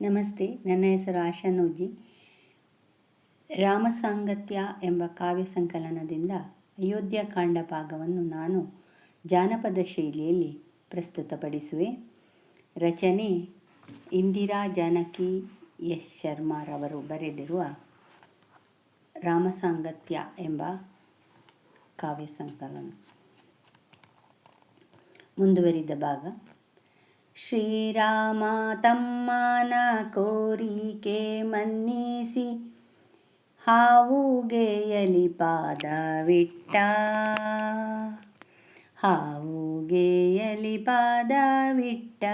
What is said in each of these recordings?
ನಮಸ್ತೆ, ನನ್ನ ಹೆಸರು ಆಶಾ ರಾಮಸಾಂಗತ್ಯ ಎಂಬ ಕಾವ್ಯ ಸಂಕಲನದಿಂದ ಅಯೋಧ್ಯ ಕಾಂಡ ಭಾಗವನ್ನು ನಾನು ಜಾನಪದ ಶೈಲಿಯಲ್ಲಿ ಪ್ರಸ್ತುತಪಡಿಸುವೆ. ರಚನೆ ಇಂದಿರಾ ಜಾನಕಿ ಎಸ್ ಶರ್ಮಾರವರು ಬರೆದಿರುವ ರಾಮಸಾಂಗತ್ಯ ಎಂಬ ಕಾವ್ಯ ಸಂಕಲನ. ಮುಂದುವರಿದ ಭಾಗ. ಶ್ರೀರಾಮ ತಮ್ಮನ ಕೋರಿಕೆ ಮನ್ನಿಸಿ ಹಾವುಗೆಯಲಿ ಪಾದವಿಟ್ಟ. ಹಾವುಗೆಯಲಿ ಪಾದವಿಟ್ಟ.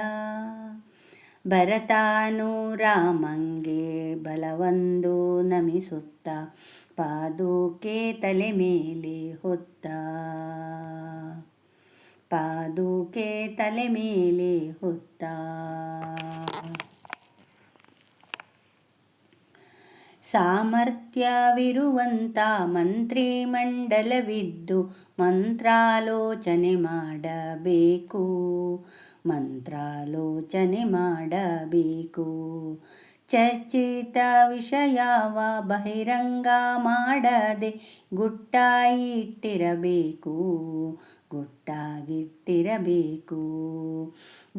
ಭರತಾನು ರಾಮಂಗೆ ಬಲವೊಂದು ನಮಿಸುತ್ತ. ಪಾದುಕೆ ತಲೆ ಮೇಲೆ ಹೊತ್ತ. ಪಾದುಕೆ ತಲೆ ಮೇಲೆ ಹೊತ್ತ. ಸಾಮರ್ಥ್ಯವಿರುವಂಥ ಮಂತ್ರಿಮಂಡಲವಿದ್ದು ಮಂತ್ರಾಲೋಚನೆ ಮಾಡಬೇಕು. ಮಂತ್ರಾಲೋಚನೆ ಮಾಡಬೇಕು. ಚರ್ಚಿತ ವಿಷಯವ ಬಹಿರಂಗ ಮಾಡದೆ ಗುಟ್ಟಾಯಿಟ್ಟಿರಬೇಕು ಗುಟ್ಟಾಗಿಟ್ಟಿರಬೇಕು.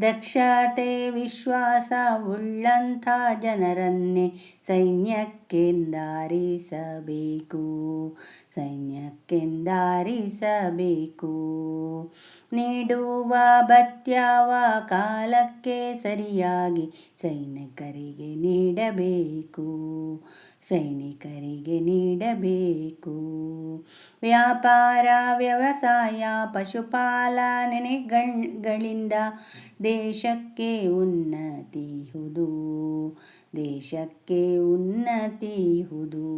ದಕ್ಷತೆ ವಿಶ್ವಾಸ ಉಳ್ಳಂಥ ಜನರನ್ನೇ ಸೈನ್ಯಕ್ಕೆಂದಾರಿಸಬೇಕು ಸೈನ್ಯಕ್ಕೆಂದಾರಿಸಬೇಕು. ನೀಡುವ ಭತ್ಯವ ಕಾಲಕ್ಕೆ ಸರಿಯಾಗಿ ಸೈನಿಕರಿಗೆ ನೀಡಬೇಕು ಸೈನಿಕರಿಗೆ ನೀಡಬೇಕು. ವ್ಯಾಪಾರ, ವ್ಯವಸಾಯ ಪಶುಪಾಲನೆಗಳಿಂದ ದೇಶಕ್ಕೆ ಉನ್ನತಿಹುದು ದೇಶಕ್ಕೆ ಉನ್ನತಿಹುದು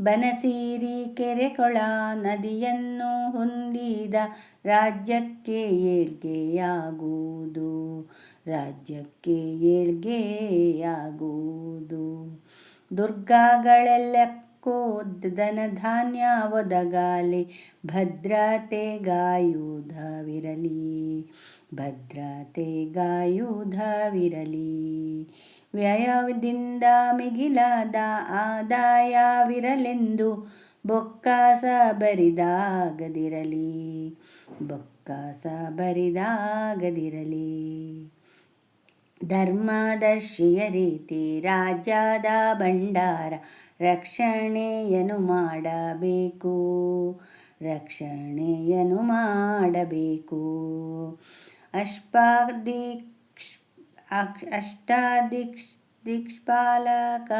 ಬನಸೀರಿ ಕೆರೆಕೊಳ ನದಿಯನ್ನು ಹೊಂದಿದ ರಾಜ್ಯಕ್ಕೆ ಏಳ್ಗೆಯಾಗುವುದು. ರಾಜ್ಯಕ್ಕೆ ಏಳ್ಗೆಯಾಗುವುದು. ದುರ್ಗಗಳೆಲ್ಲಕ್ಕೂ ದನ ಧಾನ್ಯ ಒದಗಾಲಿ ಭದ್ರತೆಗಾಯುಧವಿರಲಿ ಭದ್ರತೆಗಾಯುಧವಿರಲಿ ವ್ಯಯದಿಂದ ಮಿಗಿಲಾದ ಆದಾಯವಿರಲೆಂದು ಬೊಕ್ಕಾಸ ಬರಿದಾಗದಿರಲಿ. ಬೊಕ್ಕಾಸ ಬರಿದಾಗದಿರಲಿ. ಧರ್ಮದರ್ಶಿಯ ರೀತಿ ರಾಜ್ಯದ ಭಂಡಾರ ರಕ್ಷಣೆಯನ್ನು ಮಾಡಬೇಕು. ರಕ್ಷಣೆಯನ್ನು ಮಾಡಬೇಕು. ಅಷ್ಟಾದಿಕ್ಷ್ ಅಷ್ಟಾದಿಕ್ಷ್, ದಿಕ್ಷ್ಪಾಲಕ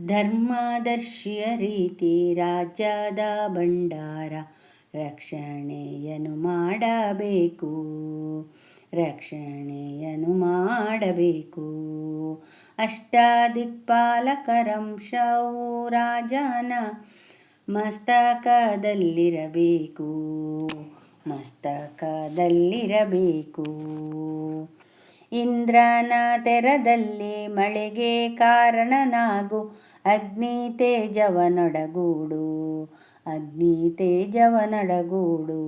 ಧರ್ಮದರ್ಶಿಯ ರೀತಿ ರಾಜ್ಯದ ಭಂಡಾರ ರಕ್ಷಣೆಯನ್ನು ಮಾಡಬೇಕು. ರಕ್ಷಣೆಯನ್ನು ಮಾಡಬೇಕು. ಅಷ್ಟಾದಿಕ್ಪಾಲಕರಂಶವು ರಾಜನ ಮಸ್ತಕದಲ್ಲಿರಬೇಕು. ಮಸ್ತಕದಲ್ಲಿರಬೇಕು. ಇಂದ್ರನ ತೆರದಲ್ಲಿ ಮಳೆಗೆ ಕಾರಣನಾಗು ಅಗ್ನಿ ತೇಜವನೊಡಗೂಡು. ಅಗ್ನಿ ತೇಜವನಡಗೂಡು.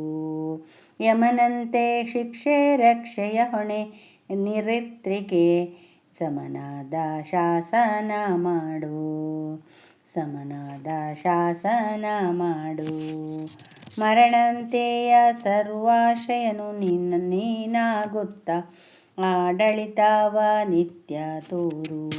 ಯಮನಂತೆ ಶಿಕ್ಷೆ ರಕ್ಷೆಯ ಹೊಣೆ ನಿರಿತ್ರಿಕೆ ಸಮನಾದ ಶಾಸನ ಮಾಡು. ಸಮನಾದ ಶಾಸನ ಮಾಡು. ಮರಣಂತೆಯ ಸರ್ವಾಶಯನು ನಿನ್ನ ನೀನಾಗುತ್ತ ಆಡಳಿತವ ನಿತ್ಯ ತೋರು.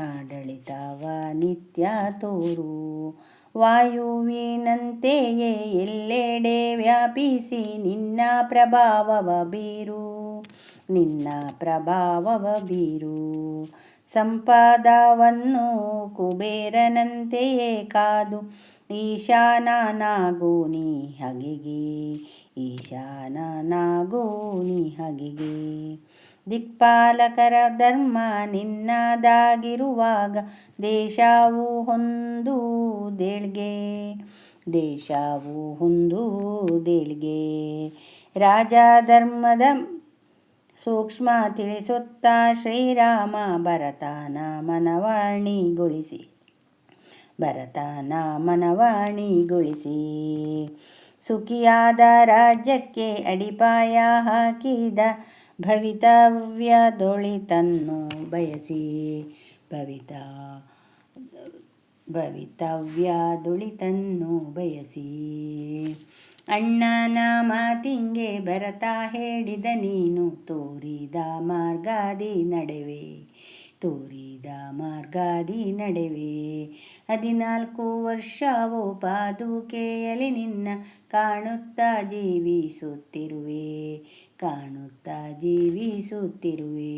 ಆಡಳಿತವ ನಿತ್ಯ ತೋರು. ವಾಯುವಿನಂತೆಯೇ ಎಲ್ಲೆಡೆ ವ್ಯಾಪಿಸಿ ನಿನ್ನ ಪ್ರಭಾವವ ಬೀರು. ನಿನ್ನ ಪ್ರಭಾವವ ಬೀರು. ಸಂಪಾದವನ್ನು ಕುಬೇರನಂತೆಯೇ ಕಾದು ಈಶಾನಾಗೋ ನೀ ಹಗೆಗೆ. ಈಶಾನಾಗೋ ನೀ ಹಗೆಗೆ. ದಿಕ್ಪಾಲಕರ ಧರ್ಮ ನಿನ್ನದಾಗಿರುವಾಗ ದೇಶವು ಹೊಂದು ದೇಳ್ಗೆ. ದೇಶವು ಹೊಂದು ದೇಳ್ಗೆ. ರಾಜ ಧರ್ಮದ ಸೂಕ್ಷ್ಮ ತಿಳಿಸುತ್ತಾ ಶ್ರೀರಾಮ ಭರತನ ಮನವಾಣಿಗೊಳಿಸಿ. ಭರತನ ಮನವಾಣಿಗೊಳಿಸಿ. ಸುಖಿಯಾದ ರಾಜ್ಯಕ್ಕೆ ಅಡಿಪಾಯ ಹಾಕಿದ ಭವಿತವ್ಯದೊಳಿತನ್ನು ಬಯಸಿ ಭವಿತ ಭವಿತವ್ಯದೊಳಿತನ್ನು ಬಯಸಿ. ಅಣ್ಣನ ಮಾತಿಂಗೆ ಬರತಾ ಹೇಳಿದ ನೀನು ತೋರಿದ ಮಾರ್ಗಾದಿ ನಡೆವೆ ತೋರಿದ ಮಾರ್ಗಾದಿ ನಡೆವೆ? ಹದಿನಾಲ್ಕು ವರ್ಷವೋ ಪಾದುಕೆಯಲ್ಲಿ ನಿನ್ನ ಕಾಣುತ್ತಾ ಜೀವಿಸುತ್ತಿರುವೆ ಕಾಣುತ್ತಾ ಜೀವಿಸುತ್ತಿರುವೆ.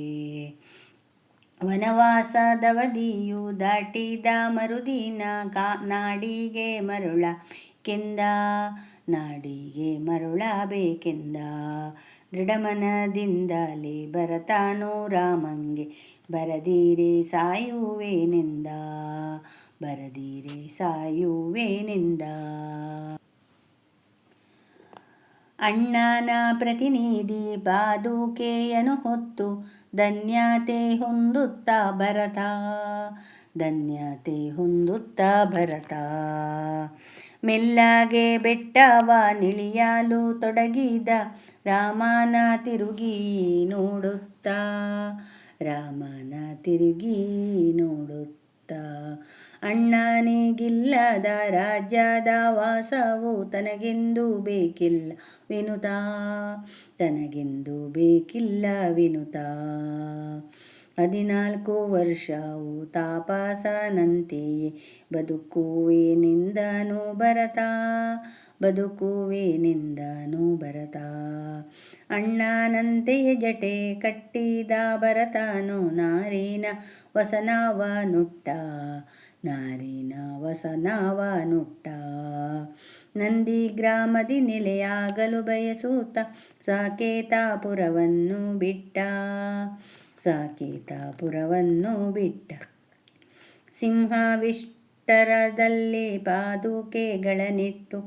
ವನವಾಸದವಧಿಯು ದಾಟಿದ ಮರುದಿನ ಕಾ ನಾಡಿಗೆ ಮರುಳ ಕೆಂದ ನಾಡಿಗೆ ಮರುಳಬೇಕೆಂದ? ದೃಢಮನದಿಂದಲೇ ಬರತಾನೋ ರಾಮಂಗೆ? ಬರದೀರೆ ಸಾಯುವೇನೆಂದ? ಬರದೀರೆ ಸಾಯುವೇನೆಂದ? ಅಣ್ಣನ ಪ್ರತಿನಿಧಿ ಪಾದುಕೆಯನು ಹೊತ್ತು ಧನ್ಯತೆ ಹೊಂದುತ್ತಾ ಭರತ ಧನ್ಯತೆ ಹೊಂದುತ್ತಾ ಭರತ ಮೆಲ್ಲಗೆ ಬೆಟ್ಟವ ನಿಳಿಯಲು ತೊಡಗಿದ ರಾಮನ ತಿರುಗಿ ನೋಡುತ್ತಾ, ರಾಮನ ತಿರುಗಿ ನೋಡುತ್ತಾ, ಅಣ್ಣನಿಗಿಲ್ಲದ ರಾಜ್ಯದ ವಾಸವು ತನಗೆಂದು ಬೇಕಿಲ್ಲ ವಿನುತಾ, ತನಗೆಂದು ಬೇಕಿಲ್ಲ ವಿನುತಾ. ಹದಿನಾಲ್ಕು ವರ್ಷವು ತಾಪಾಸನಂತೆಯೇ. ಬದುಕುವೆನೆಂದನು ಭರತ ಬದುಕುವೆನೆಂದನು ಬರತಾ ಅಣ್ಣನಂತೆಯೇ ಜಟೆ ಕಟ್ಟಿದ ಭರತನು ನಾರಿನ ವಸನವ ನುಟ್ಟ, ನಾರಿನ ವಸನವ ನುಟ್ಟ. ನಂದಿ ಗ್ರಾಮದಿ ನೆಲೆಯಾಗಲು ಬಯಸುತ್ತ ಸಾಕೇತಾಪುರವನ್ನು ಬಿಟ್ಟ. ಸಾಕೇತಾಪುರವನ್ನು ಬಿಟ್ಟ. ಸಿಂಹಾವಿಷ್ಟರದಲ್ಲಿ ಪಾದುಕೆಗಳನ್ನಿಟ್ಟು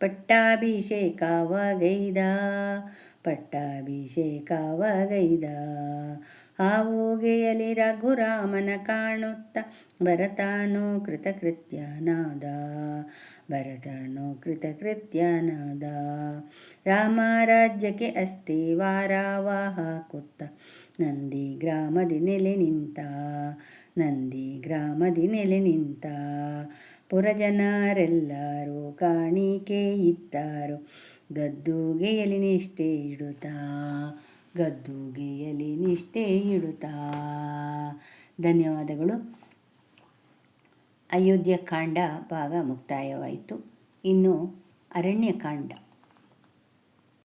ಪಟ್ಟಾಭಿಷೇಕವಗೈದ ಪಟ್ಟಾಭಿಷೇಕವಗೈದ. ಊಗೆಯಲ್ಲಿ ರಘುರಾಮನ ಕಾಣುತ್ತ ಭರತನು ಕೃತಕೃತ್ಯನಾದ. ಭರತನು ಕೃತಕೃತ್ಯನಾದ. ರಾಮ ರಾಜ್ಯಕ್ಕೆ ಅಸ್ಥಿವಾರವ ಹಾಕುತ್ತ. ನಂದಿ ಗ್ರಾಮದಿ ನೆಲೆ ನಿಂತ. ನಂದಿ ಗ್ರಾಮದಿ ನೆಲೆ ನಿಂತ. ಪುರಜನರೆಲ್ಲರೂ ಕಾಣಿಕೆ ಇತ್ತಾರು ಗದ್ದುಗೆಯಲ್ಲಿ ನಿಷ್ಠೆ ಇಡುತ್ತಾ ಗದ್ದುಗೆಯಲ್ಲಿ ನಿಷ್ಠೆ ಇಡುತ್ತಾ. ಧನ್ಯವಾದಗಳು. ಅಯೋಧ್ಯ ಕಾಂಡ ಭಾಗ ಮುಕ್ತಾಯವಾಯಿತು. ಇನ್ನು ಅರಣ್ಯಕಾಂಡ.